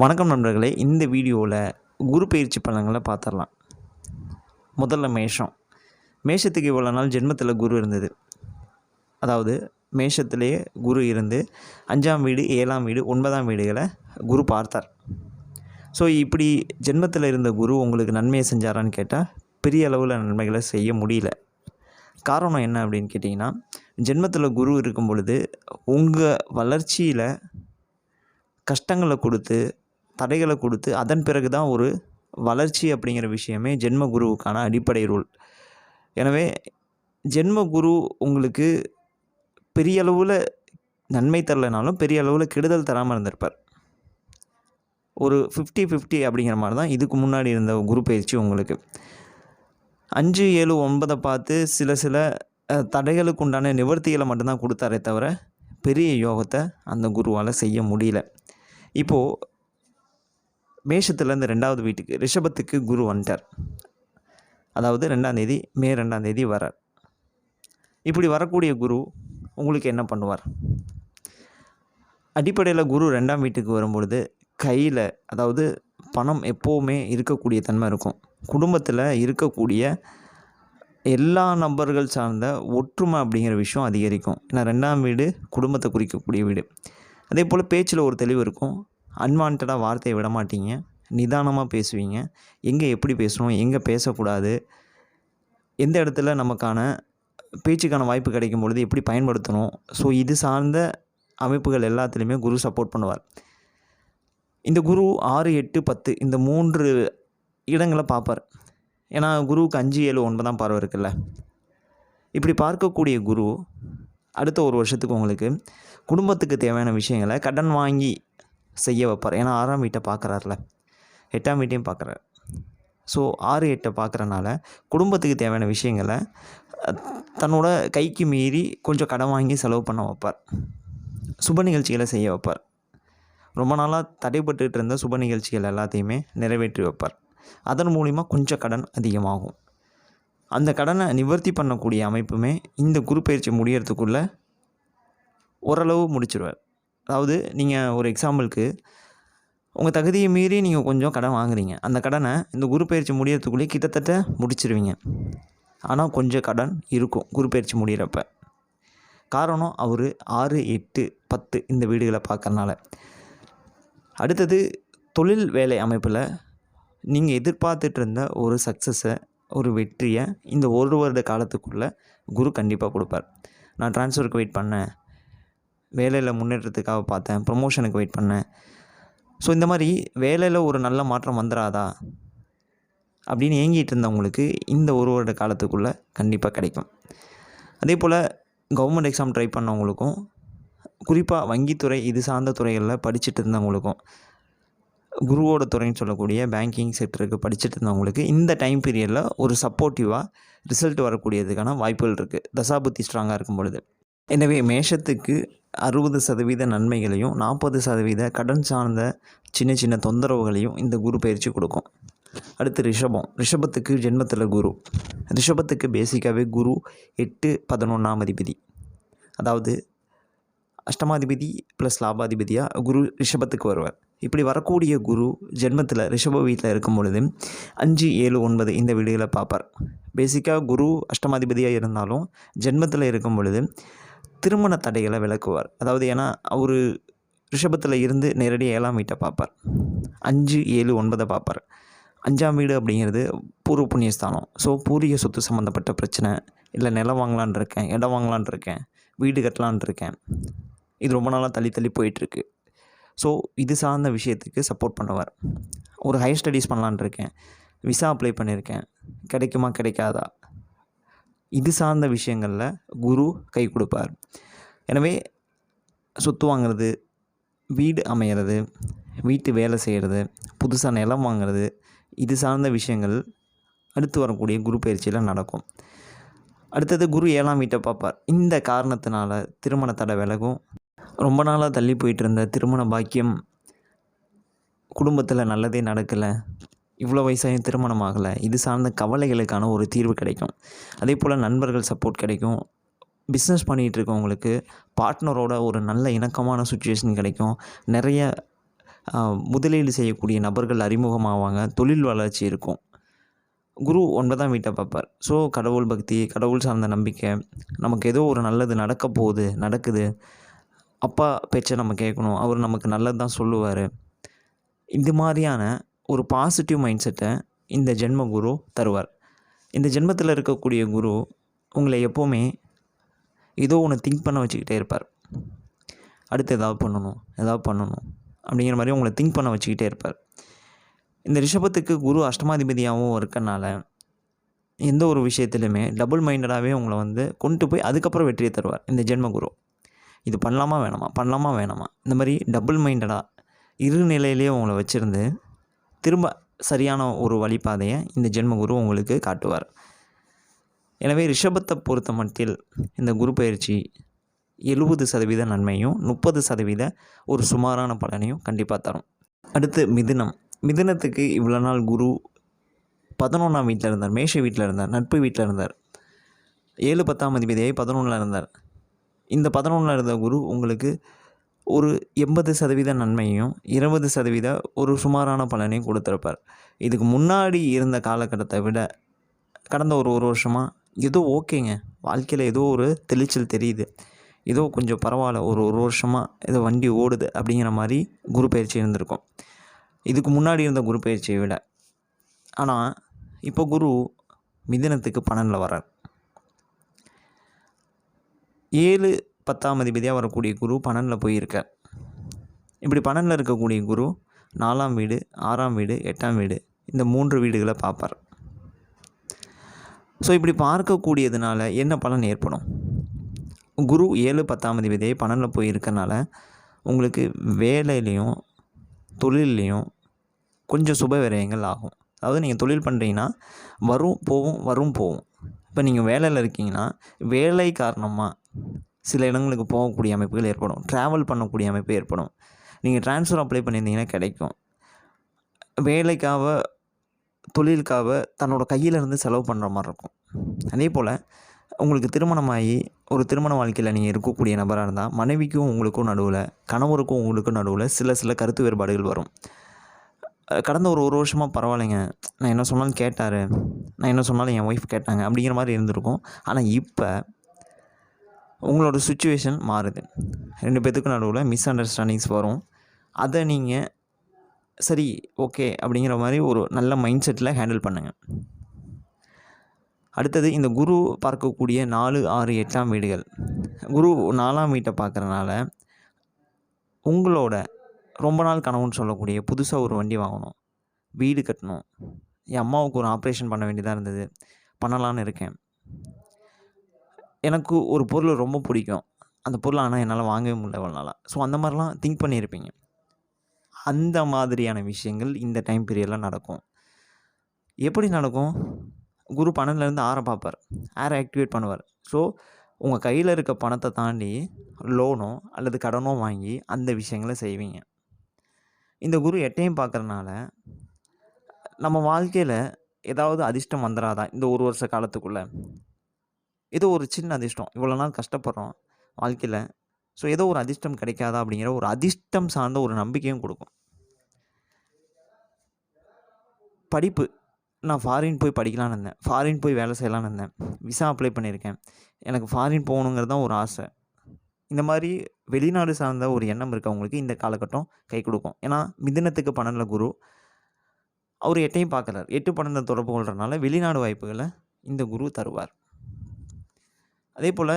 வணக்கம் நண்பர்களே இந்த வீடியோவில் குரு பயிற்சி பலன்களை பார்த்துடலாம் முதல்ல மேஷம். மேஷத்துக்கு இவ்வளோ நாள் ஜென்மத்தில் குரு இருந்தது. அதாவது மேஷத்திலேயே குரு இருந்து அஞ்சாம் வீடு ஏழாம் வீடு ஒன்பதாம் வீடுகளை குரு பார்த்தார். ஸோ இப்படி ஜென்மத்தில் இருந்த குரு உங்களுக்கு நன்மையை செஞ்சாரான்னு கேட்டால் பெரிய அளவில் நன்மைகளை செய்ய முடியல. காரணம் என்ன அப்படின்னு கேட்டிங்கன்னா ஜென்மத்தில் குரு இருக்கும் பொழுது உங்கள் வளர்ச்சியில் கஷ்டங்களை கொடுத்து தடைகளை கொடுத்து அதன் பிறகு தான் ஒரு வளர்ச்சி அப்படிங்கிற விஷயமே ஜென்ம குருவுக்கான அடிப்படை ரூல். எனவே ஜென்ம குரு உங்களுக்கு பெரிய அளவில் நன்மை தரலைனாலும் பெரிய அளவில் கெடுதல் தராமல் இருந்திருப்பார். ஒரு ஃபிஃப்டி ஃபிஃப்டி அப்படிங்கிற மாதிரி தான் இதுக்கு முன்னாடி இருந்த குரு பயிற்சி உங்களுக்கு. அஞ்சு ஏழு ஒன்பதை பார்த்து சில சில தடைகளுக்கு உண்டான நிவர்த்திகளை மட்டும்தான் கொடுத்தாரே தவிர பெரிய யோகத்தை அந்த குருவால் செய்ய முடியல. இப்போது மேஷத்துலேருந்து ரெண்டாவது வீட்டுக்கு ரிஷபத்துக்கு குரு வந்துட்டார். அதாவது ரெண்டாம் தேதி மே ரெண்டாம் தேதி வரார் இப்படி வரக்கூடிய குரு உங்களுக்கு என்ன பண்ணுவார்? அடிப்படையில் குரு ரெண்டாம் வீட்டுக்கு வரும்பொழுது கையில் அதாவது பணம் எப்போவுமே இருக்கக்கூடிய தன்மை இருக்கும். குடும்பத்தில் இருக்கக்கூடிய எல்லா நபர்கள் சார்ந்த ஒற்றுமை அப்படிங்கிற விஷயம் அதிகரிக்கும். ஏன்னா ரெண்டாம் வீடு குடும்பத்தை குறிக்கக்கூடிய வீடு. அதே போல் பேச்சில் ஒரு தெளிவு இருக்கும். அன்வான்டாக வார்த்தையை விட மாட்டீங்க. நிதானமாக பேசுவீங்க. எங்கே எப்படி பேசணும் எங்கே பேசக்கூடாது? எந்த இடத்துல நமக்கான பேச்சுக்கான வாய்ப்பு கிடைக்கும் பொழுது எப்படி பயன்படுத்தணும்? ஸோ இது சார்ந்த அமைப்புகள் எல்லாத்துலேயுமே குரு சப்போர்ட் பண்ணுவார். இந்த குரு ஆறு எட்டு பத்து இந்த மூன்று இடங்களை பார்ப்பார். ஏன்னா குருவுக்கு அஞ்சு ஏழு ஒன்பதாம் பார்வை இருக்குல்ல. இப்படி பார்க்கக்கூடிய குரு அடுத்த ஒரு வருஷத்துக்கு உங்களுக்கு குடும்பத்துக்கு தேவையான விஷயங்களை கடன் வாங்கி செய்ய வைப்பார். ஏன்னா ஆறாம் வீட்டை பார்க்குறாருல. எட்டாம் வீட்டையும் பார்க்குறாரு. ஸோ ஆறு எட்டை பார்க்குறனால குடும்பத்துக்கு தேவையான விஷயங்களை தன்னோட கைக்கு மீறி கொஞ்சம் கடன் வாங்கி செலவு பண்ண வைப்பார். சுப நிகழ்ச்சிகளை செய்ய வைப்பார். ரொம்ப நாளாக தடைப்பட்டுட்டு இருந்த சுப நிகழ்ச்சிகள் எல்லாத்தையுமே நிறைவேற்றி வைப்பார். அதன் மூலிமா கொஞ்சம் கடன் அதிகமாகும். அந்த கடனை நிவர்த்தி பண்ணக்கூடிய அமைப்புமே இந்த குரு பயிற்சி முடியறதுக்குள்ளே ஓரளவு முடிச்சிருவார். அதாவது நீங்கள் ஒரு எக்ஸாம்பிளுக்கு உங்கள் தகுதியை மீறி நீங்கள் கொஞ்சம் கடன் வாங்குறீங்க. அந்த கடனை இந்த குரு பயிற்சி முடியறதுக்குள்ளேயே கிட்டத்தட்ட முடிச்சிருவீங்க. ஆனால் கொஞ்சம் கடன் இருக்கும் குரு பயிற்சி முடிகிறப்ப காரணம் அவர் ஆறு எட்டு பத்து இந்த வீடுகளை பார்க்கறனால. அடுத்தது தொழில் வேலை அமைப்பில் நீங்கள் எதிர்பார்த்துட்டு இருந்த ஒரு சக்ஸஸை ஒரு வெற்றியை இந்த ஒரு வருட காலத்துக்குள்ளே குரு கண்டிப்பாக கொடுப்பார். நான் ட்ரான்ஸ்ஃபருக்கு வெயிட் பண்ணேன். வேலையில் முன்னேற்றத்துக்காக பார்த்தேன் ப்ரொமோஷனுக்கு வெயிட் பண்ணேன். ஸோ இந்த மாதிரி வேலையில் ஒரு நல்ல மாற்றம் வந்துடாதா அப்படின்னு ஏங்கிட்டு இருந்தவங்களுக்கு இந்த ஒரு வருட காலத்துக்குள்ளே கண்டிப்பாக கிடைக்கும். அதே போல் கவர்மெண்ட் எக்ஸாம் ட்ரை பண்ணவங்களுக்கும் குறிப்பாக வங்கித்துறை இது சார்ந்த துறைகளில் படிச்சுட்டு இருந்தவங்களுக்கும் குருவோட துறைன்னு சொல்லக்கூடிய பேங்கிங் செக்டருக்கு படிச்சுட்டு இருந்தவங்களுக்கு இந்த டைம் பீரியடில் ஒரு சப்போர்ட்டிவாக ரிசல்ட் வரக்கூடியதுக்கான வாய்ப்புகள் இருக்குது தசாபுத்தி ஸ்ட்ராங்காக இருக்கும் பொழுது. எனவே மேஷத்துக்கு அறுபது சதவீத நன்மைகளையும் நாற்பது சதவீத கடன் சார்ந்த சின்ன சின்ன தொந்தரவுகளையும் இந்த குரு பயிற்சி கொடுக்கும். அடுத்து ரிஷபம். ரிஷபத்துக்கு ஜென்மத்தில் குரு. ரிஷபத்துக்கு பேசிக்காகவே குரு எட்டு பதினொன்றாம் அதிபதி. அதாவது அஷ்டமாதிபதி ப்ளஸ் லாபாதிபதியாக குரு ரிஷபத்துக்கு வருவார். இப்படி வரக்கூடிய குரு ஜென்மத்தில் ரிஷப வீட்டில் இருக்கும் பொழுது அஞ்சு ஏழு ஒன்பது இந்த வீடுகளை பார்ப்பார். பேசிக்காக குரு அஷ்டமாதிபதியாக இருந்தாலும் ஜென்மத்தில் இருக்கும் பொழுது திருமண தடைகளை விளக்குவார். அதாவது ஏன்னா அவர் ரிஷபத்தில் இருந்து நேரடியாக ஏழாம் வீட்டை பார்ப்பார். அஞ்சு ஏழு ஒன்பதை பார்ப்பார். அஞ்சாம் வீடு அப்படிங்கிறது பூர்வ புண்ணியஸ்தானம். ஸோ பூர்வீக சொத்து சம்மந்தப்பட்ட பிரச்சனை. இல்லை நிலம் வாங்கலான் இருக்கேன் இடம் வாங்கலான் இருக்கேன் வீடு கட்டலான் இருக்கேன். இது ரொம்ப நாளாக தள்ளி தள்ளி போயிட்டுருக்கு. ஸோ இது சார்ந்த விஷயத்துக்கு சப்போர்ட் பண்ணுவார். ஒரு ஹையர் ஸ்டடீஸ் பண்ணலான் இருக்கேன். விசா அப்ளை பண்ணியிருக்கேன். கிடைக்குமா கிடைக்காதா? இது சார்ந்த விஷயங்களில் குரு கை கொடுப்பார். எனவே சொத்து வாங்குறது வீடு அமையிறது வீட்டு வேலை செய்கிறது புதுசாக நிலம் வாங்குறது இது சார்ந்த விஷயங்கள் அடுத்து வரக்கூடிய குரு பயிற்சியில் நடக்கும். அடுத்தது குரு ஏழாம் வீட்டை பார்ப்பார். இந்த காரணத்தினால திருமண தடை விலகும். ரொம்ப நாளாக தள்ளி போயிட்டு இருந்த திருமண பாக்கியம் குடும்பத்தில் நல்லதே நடக்கலை. இவ்வளோ வயசாயும் திருமணம் ஆகலை இது சார்ந்த கவலைகளுக்கான ஒரு தீர்வு கிடைக்கும். அதே போல் நண்பர்கள் சப்போர்ட் கிடைக்கும். பிஸ்னஸ் பண்ணிகிட்டு இருக்கவங்களுக்கு பார்ட்னரோட ஒரு நல்ல இணக்கமான சுச்சுவேஷன் கிடைக்கும். நிறைய முதலீடு செய்யக்கூடிய நபர்கள் அறிமுகமாவாங்க. தொழில் வளர்ச்சி இருக்கும். குரு ஒன்பதாம் வீட்டை பார்ப்பார். ஸோ கடவுள் பக்தி கடவுள் சார்ந்த நம்பிக்கை நமக்கு ஏதோ ஒரு நல்லது நடக்க போகுது நடக்குது. அப்பா பேச்சை நம்ம கேட்கணும். அவர் நமக்கு நல்லது தான் சொல்லுவார். இந்த மாதிரியான ஒரு பாசிட்டிவ் மைண்ட் செட்டை இந்த ஜென்ம குரு தருவார். இந்த ஜென்மத்தில் இருக்கக்கூடிய குரு உங்களை எப்போவுமே ஏதோ ஒன்று திங்க் பண்ண வச்சுக்கிட்டே இருப்பார். அடுத்து ஏதாவது பண்ணணும் ஏதாவது பண்ணணும் அப்படிங்கிற மாதிரி உங்களை திங்க் பண்ண வச்சுக்கிட்டே இருப்பார். இந்த ரிஷபத்துக்கு குரு அஷ்டமாதிபதியாகவும் இருக்கனால எந்த ஒரு விஷயத்துலையுமே டபுள் மைண்டடாகவே உங்களை வந்து கொண்டு போய் அதுக்கப்புறம் வெற்றியை தருவார் இந்த ஜென்ம குரு இது பண்ணலாமா வேணாமா பண்ணலாமா வேணாமா? இந்த மாதிரி டபுள் மைண்டடாக இரு நிலையிலேயே உங்களை வச்சுருந்து திரும்ப சரியான ஒரு வழிபாதையை இந்த ஜென்ம குரு உங்களுக்கு காட்டுவார். எனவே ரிஷபத்தை பொறுத்த மட்டில் இந்த குரு பயிற்சி எழுபது சதவீத நன்மையும் முப்பது சதவீத ஒரு சுமாரான பலனையும் கண்டிப்பாக தரும். அடுத்து மிதுனம். மிதுனத்துக்கு இவ்வளோ நாள் குரு பதினொன்றாம் வீட்டில் இருந்தார் மேஷ வீட்டில் இருந்தார் நட்பு வீட்டில் இருந்தார். ஏழு பத்தாம் அதிபதியாகி பதினொன்றில் இருந்தார். இந்த பதினொன்றில் இருந்த குரு உங்களுக்கு ஒரு எண்பது சதவீத நன்மையும் இருபது சதவீத ஒரு சுமாரான பலனையும் கொடுத்துருப்பார். இதுக்கு முன்னாடி இருந்த காலகட்டத்தை விட கடந்த ஒரு ஒரு வருஷமாக ஏதோ ஓகேங்க. வாழ்க்கையில் ஏதோ ஒரு தெளிச்சல் தெரியுது. ஏதோ கொஞ்சம் பரவாயில்ல ஒரு ஒரு வருஷமாக ஏதோ வண்டி ஓடுது அப்படிங்கிற மாதிரி குரு பயிற்சி இருந்திருக்கும். இதுக்கு முன்னாடி இருந்த குரு பயிற்சியை விட. ஆனால் இப்போ குரு மிதினத்துக்கு பன்னெண்டில் வர்றார். ஏழு பத்தாம் அதிபதியாக வரக்கூடிய குரு பன்னெண்டில் போயிருக்கார். இப்படி பன்னெண்டில் இருக்கக்கூடிய குரு நாலாம் வீடு ஆறாம் வீடு எட்டாம் வீடு இந்த மூன்று வீடுகளை பார்ப்பார். ஸோ இப்படி பார்க்கக்கூடியதுனால என்ன பலன் ஏற்படும்? குரு ஏழு பத்தாம் அதிபதியை பன்னெண்டில் போயிருக்கனால உங்களுக்கு வேலையிலையும் தொழில்லையும் கொஞ்சம் சுப விரயங்கள் ஆகும். அதாவது நீங்கள் தொழில் பண்ணுறீங்கன்னா வரும் போகும் வரும் போகும். இப்போ நீங்கள் வேலையில் இருக்கீங்கன்னா வேலை காரணமாக சில இடங்களுக்கு போகக்கூடிய அமைப்புகள் ஏற்படும். ட்ராவல் பண்ணக்கூடிய அமைப்பு ஏற்படும். நீங்கள் ட்ரான்ஸ்ஃபர் அப்ளை பண்ணியிருந்தீங்கன்னா கிடைக்கும். வேலைக்காக தொழிலுக்காக தன்னோட கையிலேருந்து செலவு பண்ணுற மாதிரி இருக்கும். அதே போல் உங்களுக்கு திருமணமாகி ஒரு திருமண வாழ்க்கையில் நீங்கள் இருக்கக்கூடிய நபராக இருந்தால் மனைவிக்கும் உங்களுக்கும் நடுவில் கணவருக்கும் உங்களுக்கும் நடுவில் சில சில கருத்து வேறுபாடுகள் வரும். கடந்த ஒரு ஒரு வருஷமாக பரவாயில்லைங்க. நான் என்ன சொன்னாலும் கேட்டார். நான் என்ன சொன்னாலும் என் ஒய்ஃப் கேட்டாங்க. அப்படிங்கிற மாதிரி இருந்திருக்கும். ஆனால் இப்போ உங்களோட சுச்சுவேஷன் மாறுது. ரெண்டு பேத்துக்கும் நடுவில் மிஸ் அண்டர்ஸ்டாண்டிங்ஸ் வரும். அதை நீங்கள் சரி ஓகே அப்படிங்கிற மாதிரி ஒரு நல்ல மைண்ட் செட்டில் ஹேண்டில் பண்ணுங்கள் அடுத்தது இந்த குரு பார்க்கக்கூடிய நாலு ஆறு எட்டாம் வீடுகள். குரு நாலாம் வீட்டை பார்க்குறனால உங்களோட ரொம்ப நாள் கனவுன்னு சொல்லக்கூடிய புதுசாக ஒரு வண்டி வாங்கணும். வீடு கட்டணும். என் அம்மாவுக்கு ஒரு ஆப்ரேஷன் பண்ண வேண்டியதாக இருந்தது. பண்ணலான்னு இருக்கேன். எனக்கு ஒரு பொருள் ரொம்ப பிடிக்கும். அந்த பொருள் ஆனால் என்னால் வாங்கவே முடியல இவ்வளோ ஸோ அந்த மாதிரிலாம் திங்க் பண்ணியிருப்பீங்க. அந்த மாதிரியான விஷயங்கள் இந்த டைம் பீரியடில் நடக்கும். எப்படி நடக்கும்? குரு பணத்துலேருந்து ஆரை பார்ப்பார். ஆரை ஆக்டிவேட் பண்ணுவார். ஸோ உங்கள் கையில் இருக்க பணத்தை தாண்டி லோனோ அல்லது கடனோ வாங்கி அந்த விஷயங்களை செய்வீங்க. இந்த குரு எட்டையும் பார்க்குறனால நம்ம வாழ்க்கையில் ஏதாவது அதிர்ஷ்டம் வந்துடாதா இந்த ஒரு வருஷ காலத்துக்குள்ளே. ஏதோ ஒரு சின்ன அதிர்ஷ்டம். இவ்வளோ நாள் கஷ்டப்படுறோம் வாழ்க்கையில். ஸோ ஏதோ ஒரு அதிர்ஷ்டம் கிடைக்காதா அப்படிங்கிற ஒரு அதிர்ஷ்டம் சார்ந்த ஒரு நம்பிக்கையும் கொடுக்கும். படிப்பு. நான் ஃபாரின் போய் படிக்கலான்னு இருந்தேன். ஃபாரின் போய் வேலை செய்யலான்னு இருந்தேன். விசா அப்ளை பண்ணியிருக்கேன். எனக்கு ஃபாரின் போகணுங்கிறது தான் ஒரு ஆசை. இந்த மாதிரி வெளிநாடு சார்ந்த ஒரு எண்ணம் இருக்கவங்களுக்கு இந்த காலகட்டம் கை கொடுக்கும். ஏன்னா மிதினத்துக்கு பன்னெண்டில் குரு. அவர் எட்டையும் பார்க்குறார். எட்டு பன்னெண்டு தொடர்பு கொள்றதுனால வெளிநாடு வாய்ப்புகளை இந்த குரு தருவார். அதே போல்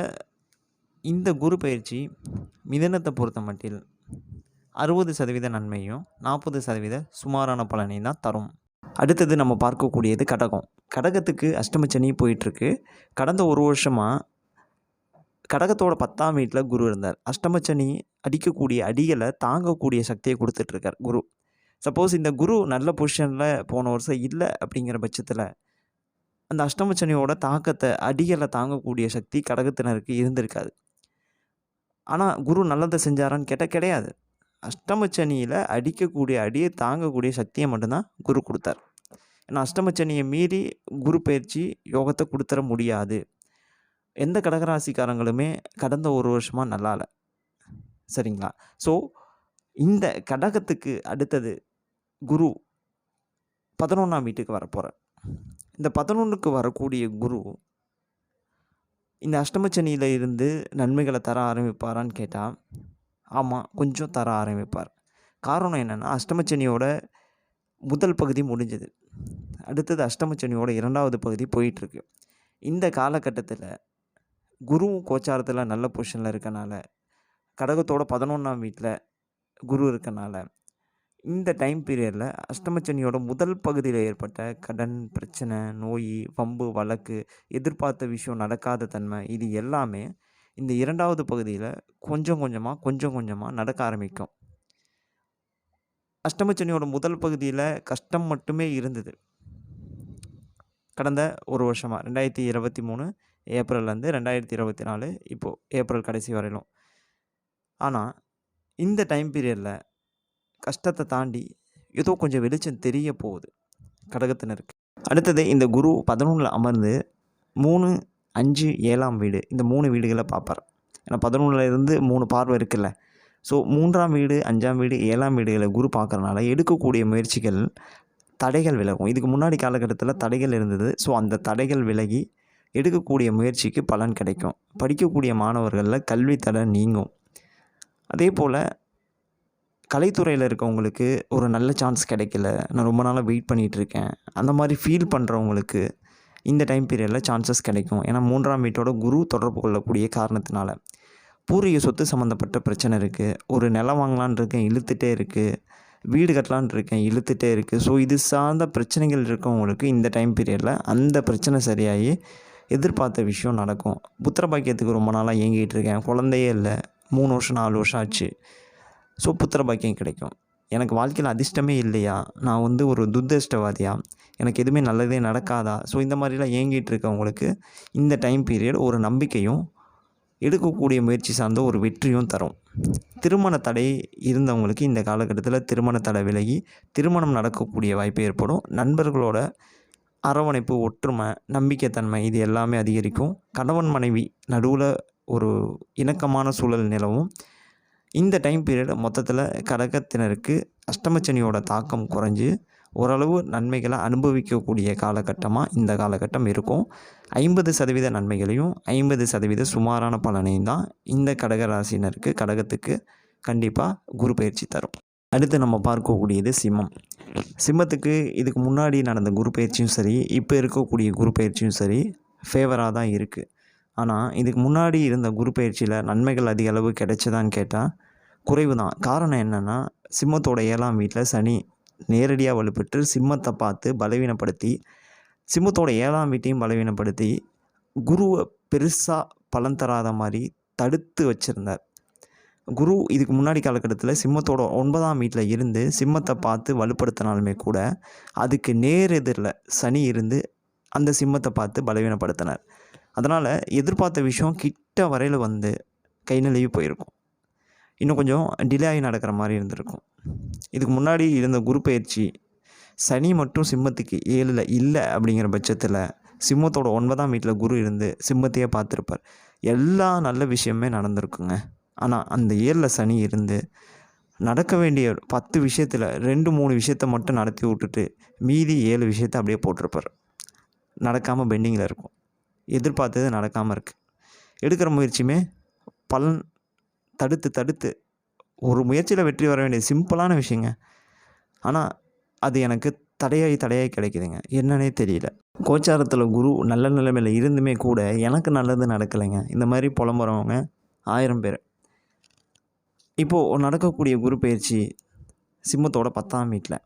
இந்த குரு பயிற்சி மிதனத்தை பொறுத்த மட்டில் அறுபது சதவீத நன்மையும் நாற்பது சதவீத சுமாரான பலனையும் தான் தரும். அடுத்தது நம்ம பார்க்கக்கூடியது கடகம். கடகத்துக்கு அஷ்டமச்சனி போயிட்டுருக்கு. கடந்த ஒரு வருஷமாக கடகத்தோட பத்தாம் வீட்டில் குரு இருந்தார். அஷ்டமச்சனி அடிக்கக்கூடிய அடிகளை தாங்கக்கூடிய சக்தியை கொடுத்துட்ருக்கார் குரு. சப்போஸ் இந்த குரு நல்ல பொசிஷனில் போன வருஷம் இல்லை அப்படிங்கிற பட்சத்தில் அந்த அஷ்டமச்சனியோட தாக்கத்தை அடிகளை தாங்கக்கூடிய சக்தி கடகத்தினருக்கு இருந்திருக்காது. ஆனால் குரு நல்லதை செஞ்சாரான்னு கேட்டால் கிடையாது. அஷ்டமச்சனியில் அடிக்கக்கூடிய அடியை தாங்கக்கூடிய சக்தியை மட்டும்தான் குரு கொடுத்தார். ஏன்னா அஷ்டமச்சனியை மீறி குரு பயிற்சி யோகத்தை கொடுத்துற முடியாது. எந்த கடகராசிக்காரங்களுமே கடந்த ஒரு வருஷமாக நல்லா இல்லை சரிங்களா? ஸோ இந்த கடகத்துக்கு அடுத்தது குரு பதினொன்றாம் வீட்டுக்கு வரப்போகிறார் இந்த பதினொன்றுக்கு வரக்கூடிய குரு இந்த அஷ்டமச்சனியில் இருந்து நன்மைகளை தர ஆரம்பிப்பாரான்னு கேட்டால் ஆமாம் கொஞ்சம் தர ஆரம்பிப்பார். காரணம் என்னென்னா அஷ்டமச்சனியோட முதல் பகுதி முடிஞ்சது. அடுத்தது அஷ்டமச்சனியோட இரண்டாவது பகுதி போயிட்டுருக்கு. இந்த காலகட்டத்தில் குருவும் கோச்சாரத்தில் நல்ல பொசிஷனில் இருக்கனால கடகத்தோட பதினொன்றாம் வீட்டில் குரு இருக்கனால இந்த டைம் பீரியடில் அஷ்டமச்சனியோட முதல் பகுதியில் ஏற்பட்ட கடன் பிரச்சனை நோய் வம்பு வழக்கு எதிர்பார்த்த விஷயம் நடக்காத தன்மை இது எல்லாமே இந்த இரண்டாவது பகுதியில் கொஞ்சம் கொஞ்சமாக கொஞ்சம் கொஞ்சமாக நடக்க ஆரம்பிக்கும். அஷ்டமச்சனியோட முதல் பகுதியில் கஷ்டம் மட்டுமே இருந்தது. கடந்த ஒரு வருஷமாக ரெண்டாயிரத்தி இருபத்தி மூணு ஏப்ரல்லேருந்து ரெண்டாயிரத்தி இருபத்தி நாலு இப்போது ஏப்ரல் கடைசி வரையிலும். ஆனால் இந்த டைம் பீரியடில் கஷ்டத்தை தாண்டி ஏதோ கொஞ்சம் வெளிச்சம் தெரிய போகுது கடகத்தினருக்கு. அடுத்தது இந்த குரு பதினொன்றில் அமர்ந்து மூணு அஞ்சு ஏழாம் வீடு இந்த மூணு வீடுகளை பார்ப்பார். ஏன்னா பதினொன்றில் இருந்து மூணு பார்வை இருக்குல்ல. ஸோ மூன்றாம் வீடு அஞ்சாம் வீடு ஏழாம் வீடுகளை குரு பார்க்குறனால எடுக்கக்கூடிய முயற்சிகள் தடைகள் விலகும். இதுக்கு முன்னாடி காலகட்டத்தில் தடைகள் இருந்தது. ஸோ அந்த தடைகள் விலகி எடுக்கக்கூடிய முயற்சிக்கு பலன் கிடைக்கும். படிக்கக்கூடிய மாணவர்களில் கல்வி தடை நீங்கும். அதே போல் கலைத்துறையில் இருக்கவங்களுக்கு ஒரு நல்ல சான்ஸ் கிடைக்கல. நான் ரொம்ப நாளாக வெயிட் பண்ணிகிட்ருக்கேன் அந்த மாதிரி ஃபீல் பண்ணுறவங்களுக்கு இந்த டைம் பீரியடில் சான்சஸ் கிடைக்கும். ஏன்னா மூன்றாம் வீட்டோட குரு தொடர்பு கொள்ளக்கூடிய காரணத்தினால. பூர்வீக சொத்து சம்மந்தப்பட்ட பிரச்சனை இருக்குது ஒரு நிலம் வாங்கலான் இருக்கேன் இழுத்துட்டே இருக்குது வீடு கட்டலான் இருக்கேன் இழுத்துட்டே இருக்குது ஸோ இது சார்ந்த பிரச்சனைகள் இருக்கவங்களுக்கு இந்த டைம் பீரியடில் அந்த பிரச்சனை சரியாகி எதிர்பார்த்த விஷயம் நடக்கும். புத்திர பாக்கியத்துக்கு ரொம்ப நாளாக இயங்கிட்டு இருக்கேன் குழந்தையே இல்லை. மூணு வருஷம் நாலு வருஷம் ஆச்சு. ஸோ புத்திர பாக்கியம் கிடைக்கும். எனக்கு வாழ்க்கையில் அதிர்ஷ்டமே இல்லையா? நான் வந்து ஒரு துர்திருஷ்டவாதியா? எனக்கு எதுவுமே நல்லதே நடக்காதா? ஸோ இந்த மாதிரிலாம் ஏங்கிட்டு இருக்கவங்களுக்கு இந்த டைம் பீரியட் ஒரு நம்பிக்கையும் எடுக்கக்கூடிய முயற்சி சார்ந்த ஒரு வெற்றியும் தரும். திருமண தடை இருந்தவங்களுக்கு இந்த காலகட்டத்தில் திருமண தடை விலகி திருமணம் நடக்கக்கூடிய வாய்ப்பு ஏற்படும். நண்பர்களோட அரவணைப்பு ஒற்றுமை நம்பிக்கைத்தன்மை இது எல்லாமே அதிகரிக்கும். கணவன் மனைவி நடுவில் ஒரு இணக்கமான சூழல் நிலவும். இந்த டைம் பீரியட் மொத்தத்தில் கடகத்தினருக்கு அஷ்டமச்சனியோட தாக்கம் குறைஞ்சி ஓரளவு நன்மைகளை அனுபவிக்கக்கூடிய காலகட்டமாக இந்த காலகட்டம் இருக்கும். ஐம்பது சதவீத நன்மைகளையும் ஐம்பது சதவீத சுமாரான பலனையும் தான் இந்த கடக ராசினருக்கு கடகத்துக்கு கண்டிப்பாக குரு பயிற்சி தரும். அடுத்து நம்ம பார்க்கக்கூடியது சிம்மம். சிம்மத்துக்கு இதுக்கு முன்னாடி நடந்த குரு பயிற்சியும் சரி இப்போ இருக்கக்கூடிய குரு பயிற்சியும் சரி ஃபேவராக தான் இருக்குது ஆனால் இதுக்கு முன்னாடி இருந்த குரு பயிற்சியில் நன்மைகள் அதிக அளவு கிடைச்சதான்னு கேட்டால் குறைவு தான் காரணம் என்னென்னா சிம்மத்தோட ஏழாம் வீட்டில் சனி நேரடியாக வலுப்பெற்று சிம்மத்தை பார்த்து பலவீனப்படுத்தி சிம்மத்தோட ஏழாம் வீட்டையும் பலவீனப்படுத்தி குருவை பெருசாக பலன் தராத மாதிரி தடுத்து வச்சுருந்தார். குரு இதுக்கு முன்னாடி காலகட்டத்தில் சிம்மத்தோட ஒன்பதாம் வீட்டில் இருந்து சிம்மத்தை பார்த்து வலுப்படுத்தினாலுமே கூட அதுக்கு நேர் எதிரில் சனி இருந்து அந்த சிம்மத்தை பார்த்து பலவீனப்படுத்தினார். அதனால் எதிர்பார்த்த விஷயம் கிட்ட வரையில் வந்து கை நழுவி போயிருக்கும். இன்னும் கொஞ்சம் டிலே ஆகி நடக்கிற மாதிரி இருந்திருக்கும். இதுக்கு முன்னாடி இருந்த குரு பயிற்சி சனி மட்டும் சிம்மத்துக்கு ஏழில் இல்லை அப்படிங்கிற பட்சத்தில் சிம்மத்தோட ஒன்பதாம் வீட்டில் குரு இருந்து சிம்மத்தையே பார்த்துருப்பார். எல்லா நல்ல விஷயமே நடந்திருக்குங்க. ஆனால் அந்த ஏழில் சனி இருந்து நடக்க வேண்டிய பத்து விஷயத்தில் ரெண்டு மூணு விஷயத்த மட்டும் நடத்தி விட்டுட்டு மீதி ஏழு விஷயத்த அப்படியே போட்டிருப்பார். நடக்காமல் பெண்டிங்கில் இருக்கும். எதிர்பார்த்தது நடக்காமல் இருக்குது எடுக்கிற முயற்சியுமே பலன் தடுத்து தடுத்து. ஒரு முயற்சியில் வெற்றி வர வேண்டிய சிம்பிளான விஷயங்க. ஆனால் அது எனக்கு தடையாகி தடையாகி கிடைக்குதுங்க. என்னன்னே தெரியல. கோச்சாரத்தில் குரு நல்ல நிலைமையில் இருந்துமே கூட எனக்கு நல்லது நடக்கலைங்க. இந்த மாதிரி புலம்புறவங்க ஆயிரம் பேர். இப்போது நடக்கக்கூடிய குரு பயிற்சி சிம்மத்தோட பத்தாம் வீட்டில்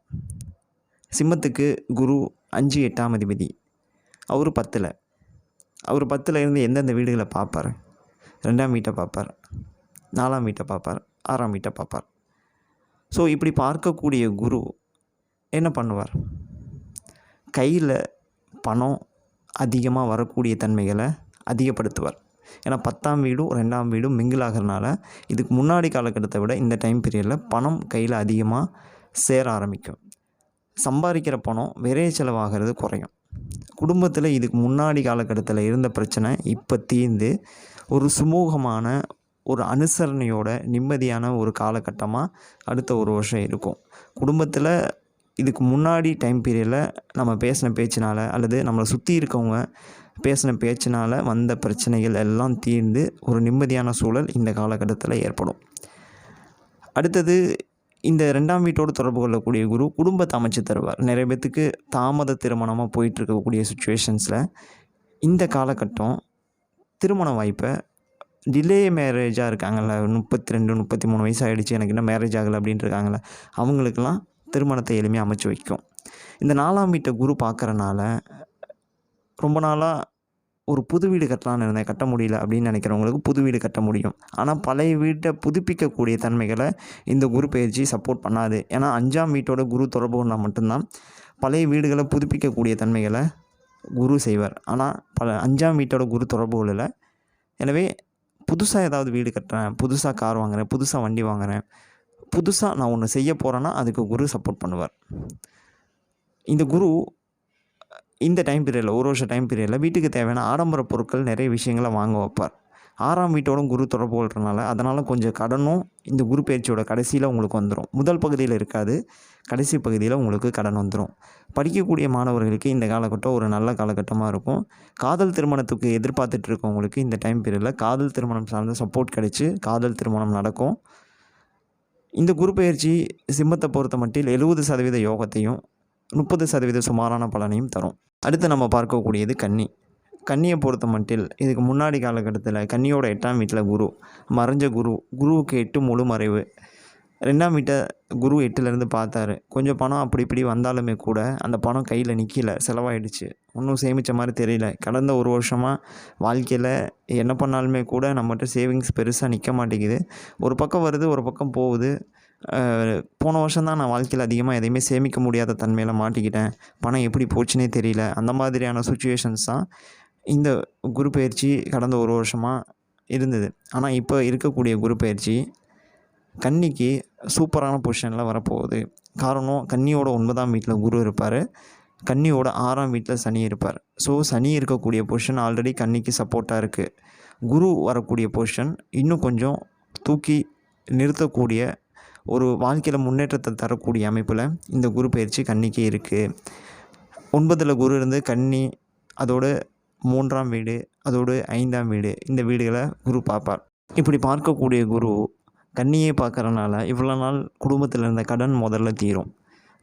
சிம்மத்துக்கு குரு அஞ்சு எட்டாம் அதிபதி. அவர் பத்தில். அவர் பத்தில் இருந்து எந்தெந்த வீடுகளை பார்ப்பார் ரெண்டாம் வீட்டை பார்ப்பார் நாலாம் வீட்டை பார்ப்பார் ஆறாம் வீட்டை பார்ப்பார் ஸோ இப்படி பார்க்கக்கூடிய குரு என்ன பண்ணுவார்? கையில் பணம் அதிகமாக வரக்கூடிய தன்மைகளை அதிகப்படுத்துவார். ஏன்னா பத்தாம் வீடும் ரெண்டாம் வீடும் மிங்கிள் ஆகிறனால இதுக்கு முன்னாடி காலகட்டத்தை விட இந்த டைம் பீரியடில் பணம் கையில் அதிகமாக சேர ஆரம்பிக்கும். சம்பாதிக்கிற பணம் விரைய செலவாகிறது குறையும். குடும்பத்தில் இதுக்கு முன்னாடி காலகட்டத்தில் இருந்த பிரச்சனை இப்போ தீர்ந்து ஒரு சுமூகமான ஒரு அனுசரணையோட நிம்மதியான ஒரு காலகட்டமாக அடுத்த ஒரு வருஷம் இருக்கும். குடும்பத்தில் இதுக்கு முன்னாடி டைம் பீரியடில் நம்ம பேசின பேச்சினால் அல்லது நம்மளை சுற்றி இருக்கவங்க பேசின பேச்சினால் வந்த பிரச்சனைகள் எல்லாம் தீர்ந்து ஒரு நிம்மதியான சூழல் இந்த காலகட்டத்தில் ஏற்படும். அடுத்தது இந்த ரெண்டாம் வீட்டோடு தொடர்பு கொள்ளக்கூடிய குரு குடும்பத்தை அமைச்சு தருவார். நிறைய பேர்த்துக்கு தாமத திருமணமாக போயிட்டு இருக்கக்கூடிய சுச்சுவேஷன்ஸில் இந்த காலகட்டம் திருமண வாய்ப்பை டிலே மேரேஜாக இருக்காங்கள்ல முப்பத்தி ரெண்டு முப்பத்தி மூணு வயசு ஆகிடுச்சு எனக்கு இன்னும் மேரேஜ் ஆகலை அப்படின்ட்டு இருக்காங்களே அவங்களுக்கெல்லாம் திருமணத்தை எளிமையாக அமைச்சு வைக்கும். இந்த நாலாம் வீட்டை குரு பார்க்குறனால ரொம்ப நாளாக ஒரு புது வீடு கட்டலான்னு இருந்தேன். கட்ட முடியல அப்படின்னு நினைக்கிறவங்களுக்கு புது வீடு கட்ட முடியும். ஆனால் பழைய வீட்டை புதுப்பிக்கக்கூடிய தன்மைகளை இந்த குரு பயிற்சி சப்போர்ட் பண்ணாது. ஏன்னா அஞ்சாம் வீட்டோட குரு தொடர்பு கொண்டால் மட்டும்தான் பழைய வீடுகளை புதுப்பிக்கக்கூடிய தன்மைகளை குரு செய்வார். ஆனால் பல அஞ்சாம் வீட்டோட குரு தொடர்பு எனவே புதுசாக ஏதாவது வீடு கட்டுறேன். புதுசாக கார் வாங்குறேன். புதுசாக வண்டி வாங்குகிறேன் புதுசாக நான் ஒன்று செய்ய போகிறேன்னா அதுக்கு குரு சப்போர்ட் பண்ணுவார். இந்த குரு இந்த டைம் பீரியடில் ஒரு வருஷம் டைம் பீரியடில் வீட்டுக்கு தேவையான ஆடம்பர பொருட்கள் நிறைய விஷயங்களை வாங்க வைப்பார். ஆறாம் வீட்டோடும் குரு தொடர்பு கொள்றதுனால அதனால் கொஞ்சம் கடனும் இந்த குரு பயிற்சியோட கடைசியில் உங்களுக்கு வந்துடும் முதல் பகுதியில் இருக்காது கடைசி பகுதியில் உங்களுக்கு கடன் வந்துடும் படிக்கக்கூடிய மாணவர்களுக்கு இந்த காலகட்டம் ஒரு நல்ல காலகட்டமாக இருக்கும். காதல் திருமணத்துக்கு எதிர்பார்த்துட்டு இருக்கவங்களுக்கு இந்த டைம் பீரியடில் காதல் திருமணம் சார்ந்த சப்போர்ட் கிடைச்சி காதல் திருமணம் நடக்கும். இந்த குரு பயிற்சி சிம்மத்தை பொறுத்த மட்டில் எழுபது சதவீத யோகத்தையும் முப்பது சதவீத சுமாரான பலனையும் தரும். அடுத்து நம்ம பார்க்கக்கூடியது கன்னி. கன்னியை பொறுத்த மட்டில் இதுக்கு முன்னாடி காலகட்டத்தில் கன்னியோட எட்டாம் வீட்டில் குரு மறைஞ்ச குரு குருவுக்கு எட்டு முழு மறைவு. ரெண்டாம் வீட்டை குரு எட்டுலேருந்து பார்த்தாரு. கொஞ்சம் பணம் அப்படி இப்படி வந்தாலுமே கூட அந்த பணம் கையில் நிற்கல செலவாயிடுச்சு. ஒன்றும் சேமித்த மாதிரி தெரியல. கடந்த ஒரு வருஷமாக வாழ்க்கையில் என்ன பண்ணாலுமே கூட நம்மகிட்ட சேவிங்ஸ் பெருசாக நிற்க மாட்டேங்குது. ஒரு பக்கம் வருது ஒரு பக்கம் போகுது. போன வருஷம் தான் நான் வாழ்க்கையில் அதிகமாக எதையுமே சேமிக்க முடியாத தன்மையில் மாட்டிக்கிட்டேன். பணம் எப்படி போச்சுனே தெரியல. அந்த மாதிரியான சுச்சுவேஷன்ஸ் தான் இந்த குரு பயிற்சி கடந்த ஒரு வருஷமாக இருந்தது. ஆனால் இப்போ இருக்கக்கூடிய குரு பயிற்சி கன்னிக்கு சூப்பரான பொசிஷனில் வரப்போகுது. காரணம் கன்னியோட ஒன்பதாம் வீட்டில் குரு இருப்பார். கன்னியோட ஆறாம் வீட்டில் சனி இருப்பார். ஸோ சனி இருக்கக்கூடிய பொசிஷன் ஆல்ரெடி கன்னிக்கு சப்போர்ட்டாக இருக்குது குரு வரக்கூடிய பொசிஷன் இன்னும் கொஞ்சம் தூக்கி நிறுத்தக்கூடிய ஒரு வாழ்க்கையில் முன்னேற்றத்தை தரக்கூடிய அமைப்பில் இந்த குரு பயிற்சி கன்னிக்கு இருக்குது ஒன்பதில் குரு இருந்து கன்னி அதோடு மூன்றாம் வீடு அதோடு ஐந்தாம் வீடு இந்த வீடுகளை குரு பார்ப்பார். இப்படி பார்க்கக்கூடிய குரு கன்னியை பார்க்குறனால இவ்வளோ நாள் குடும்பத்தில் இருந்த கடன் முதல்ல தீரும்.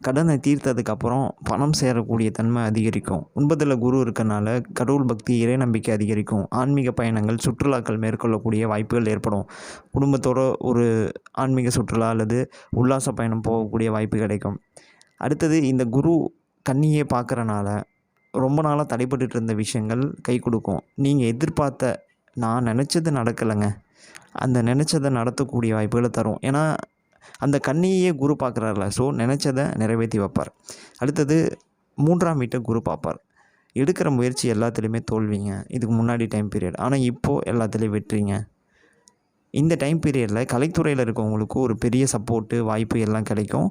கடனை தீர்த்ததுக்கப்புறம் பணம் சேரக்கூடிய தன்மை அதிகரிக்கும். உண்பதில் குரு இருக்கனால கடவுள் பக்தி இறை நம்பிக்கை அதிகரிக்கும். ஆன்மீக பயணங்கள் சுற்றுலாக்கள் மேற்கொள்ளக்கூடிய வாய்ப்புகள் ஏற்படும். குடும்பத்தோட ஒரு ஆன்மீக சுற்றுலா அல்லது உல்லாச பயணம் போகக்கூடிய வாய்ப்பு கிடைக்கும். அடுத்தது இந்த குரு கண்ணியே பார்க்குறனால ரொம்ப நாளாக தடைப்பட்டுட்டு இருந்த விஷயங்கள் கை கொடுக்கும். நீங்கள் எதிர்பார்த்த நான் நினச்சது நடக்கலைங்க. அந்த நினச்சதை நடத்தக்கூடிய வாய்ப்புகளை தரும். ஏன்னா அந்த கண்ணியையே குரு பார்க்குறாருல. ஸோ நினச்சதை நிறைவேற்றி வைப்பார். அடுத்தது மூன்றாம் வீட்டை குரு பார்ப்பார். எடுக்கிற முயற்சி எல்லாத்துலேயுமே தோல்விங்க. இதுக்கு முன்னாடி டைம் பீரியட் ஆனால் இப்போது எல்லாத்துலேயும் வெற்றிங்க. இந்த டைம் பீரியடில் கலைத்துறையில் இருக்கவங்களுக்கு ஒரு பெரிய சப்போர்ட்டு வாய்ப்பு எல்லாம் கிடைக்கும்.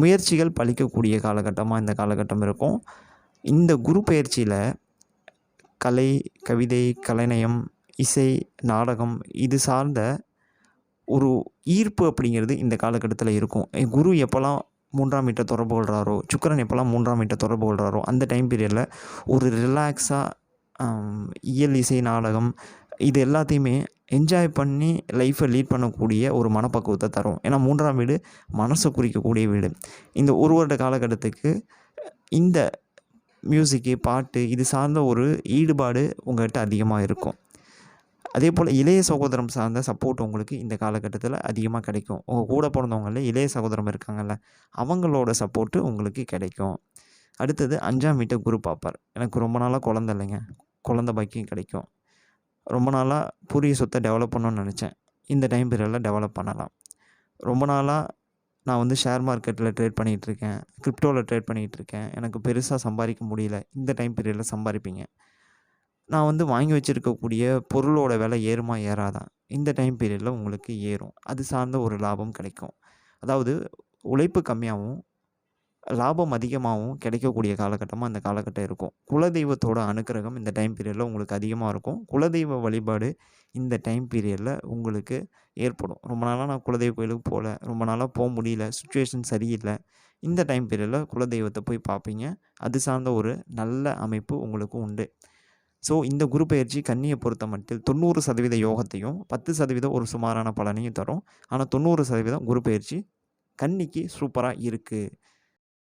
முயற்சிகள் பழிக்கக்கூடிய காலகட்டமாக இந்த காலகட்டம் இருக்கும். இந்த குரு பயிற்சியில் கலை கவிதை கலைநயம் இசை நாடகம் இது சார்ந்த ஒரு ஈர்ப்பு அப்படிங்கிறது இந்த காலகட்டத்தில் இருக்கும். குரு எப்போல்லாம் மூன்றாம் வீட்டை தொடர்பு கொள்கிறாரோ சுக்கரன் எப்போல்லாம் மூன்றாம் வீட்டை தொடர்பு கொள்கிறாரோ அந்த டைம் பீரியடில் ஒரு ரிலாக்ஸாக இயல் இசை நாடகம் இது எல்லாத்தையுமே என்ஜாய் பண்ணி லைஃப்பை லீட் பண்ணக்கூடிய ஒரு மனப்பக்குவத்தை தரும். ஏன்னா மூன்றாம் வீடு மனசை குறிக்கக்கூடிய வீடு. இந்த ஒரு வருட காலகட்டத்துக்கு இந்த மியூசிக்கு பாட்டு இது சார்ந்த ஒரு ஈடுபாடு உங்கள்கிட்ட அதிகமாக இருக்கும். அதே போல் இளைய சகோதரம் சார்ந்த சப்போர்ட் உங்களுக்கு இந்த காலகட்டத்தில் அதிகமாக கிடைக்கும். உங்கள் கூட பிறந்தவங்கள இளைய சகோதரம் இருக்காங்கல்ல அவங்களோட சப்போர்ட்டு உங்களுக்கு கிடைக்கும். அடுத்தது அஞ்சாம் வீட்டை குரு பார்ப்பார் எனக்கு ரொம்ப நாளாக குழந்த இல்லைங்க. குழந்த பாக்கியம் கிடைக்கும். ரொம்ப நாளாக புரிய சொத்தை டெவலப் பண்ணணும்னு நினச்சேன். இந்த டைம் பீரியடில் டெவலப் பண்ணலாம். ரொம்ப நாளாக நான் வந்து ஷேர் மார்க்கெட்டில் ட்ரேட் பண்ணிகிட்டு இருக்கேன். கிரிப்டோவில் ட்ரேட் பண்ணிகிட்டு இருக்கேன். எனக்கு பெருசாக சம்பாதிக்க முடியல. இந்த டைம் பீரியடில் சம்பாதிப்பீங்க. நான் வந்து வாங்கி வச்சுருக்கக்கூடிய பொருளோட விலை ஏறுமா ஏறாதான் இந்த டைம் பீரியடில் உங்களுக்கு ஏறும். அது சார்ந்த ஒரு லாபம் கிடைக்கும். அதாவது உழைப்பு கம்மியாகவும் லாபம் அதிகமாகவும் கிடைக்கக்கூடிய காலகட்டமாக அந்த காலகட்டம் இருக்கும். குலதெய்வத்தோட அனுக்கிரகம் இந்த டைம் பீரியடில் உங்களுக்கு அதிகமாக இருக்கும். குலதெய்வ வழிபாடு இந்த டைம் பீரியடில் உங்களுக்கு ஏற்படும். ரொம்ப நாளாக நான் குலதெய்வ கோயிலுக்கு போகல. ரொம்ப நாளாக போக முடியல. சுச்சுவேஷன் சரியில்லை. இந்த டைம் பீரியடில் குலதெய்வத்தை போய் பார்ப்பீங்க. அது சார்ந்த ஒரு நல்ல அமைப்பு உங்களுக்கு உண்டு. ஸோ இந்த குரு பயிற்சி கன்னியை பொறுத்த மட்டில் தொண்ணூறு சதவீத யோகத்தையும் பத்து சதவீதம் ஒரு சுமாரான பலனையும் தரும். ஆனால் தொண்ணூறு சதவீதம் குரு பயிற்சி கன்னிக்கு சூப்பராக இருக்குது